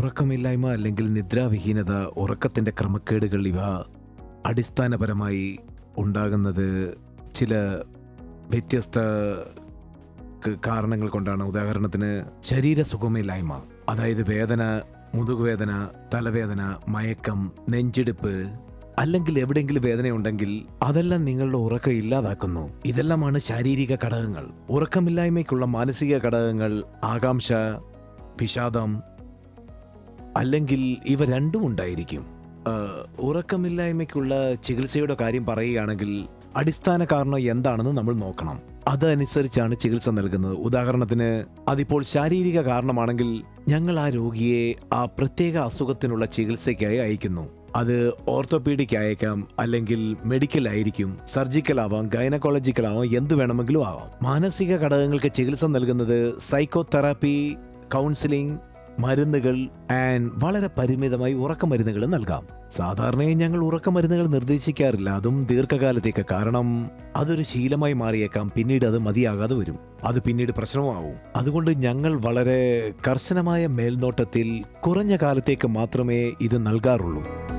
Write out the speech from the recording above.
ഉറക്കമില്ലായ്മ അല്ലെങ്കിൽ നിദ്രാവിഹീനത ഉറക്കത്തിന്റെ ക്രമക്കേടുകൾ ഇവ അടിസ്ഥാനപരമായി ഉണ്ടാകുന്നത് ചില വ്യത്യസ്ത കാരണങ്ങൾ കൊണ്ടാണ്. ഉദാഹരണത്തിന് ശരീര സുഖമില്ലായ്മ അതായത് വേദന മുതുകുവേദന തലവേദന മയക്കം നെഞ്ചിടിപ്പ് അല്ലെങ്കിൽ എവിടെയെങ്കിലും വേദനയുണ്ടെങ്കിൽ അതെല്ലാം നിങ്ങളുടെ ഉറക്കം ഇല്ലാതാക്കുന്നു. ഇതെല്ലാമാണ് ശാരീരിക ഘടകങ്ങൾ. ഉറക്കമില്ലായ്മയ്ക്കുള്ള മാനസിക ഘടകങ്ങൾ ആകാംക്ഷ വിഷാദം അല്ലെങ്കിൽ ഇവ രണ്ടും ഉണ്ടായിരിക്കും. ഉറക്കമില്ലായ്മയ്ക്കുള്ള ചികിത്സയുടെ കാര്യം പറയുകയാണെങ്കിൽ അടിസ്ഥാന കാരണം എന്താണെന്ന് നമ്മൾ നോക്കണം. അതനുസരിച്ചാണ് ചികിത്സ നൽകുന്നത്. ഉദാഹരണത്തിന് അതിപ്പോൾ ശാരീരിക കാരണമാണെങ്കിൽ ഞങ്ങൾ ആ രോഗിയെ ആ പ്രത്യേക അസുഖത്തിനുള്ള ചികിത്സയ്ക്കായി അയക്കുന്നു. അത് ഓർത്തോപീഡിക് ആയേക്കാം അല്ലെങ്കിൽ മെഡിക്കൽ ആയിരിക്കും സർജിക്കൽ ആവാം ഗൈനക്കോളജിക്കൽ ആവാം എന്ത് വേണമെങ്കിലും ആവാം. മാനസിക ഘടകങ്ങൾക്ക് ചികിത്സ നൽകുന്നത് സൈക്കോതെറാപ്പി കൗൺസിലിംഗ് മരുന്നുകൾ ആൻഡ് വളരെ പരിമിതമായി ഉറക്കമരുന്നുകൾ നൽകാം. സാധാരണയായി ഞങ്ങൾ ഉറക്കമരുന്നുകൾ നിർദ്ദേശിക്കാറില്ല. അതും ദീർഘകാലത്തേക്ക് കാരണം അതൊരു ശീലമായി മാറിയേക്കാം. പിന്നീട് അത് മതിയാകാതെ വരും. അത് പിന്നീട് പ്രശ്നമാവും. അതുകൊണ്ട് ഞങ്ങൾ വളരെ കർശനമായ മേൽനോട്ടത്തിൽ കുറഞ്ഞ കാലത്തേക്ക് മാത്രമേ ഇത് നൽകാറുള്ളൂ.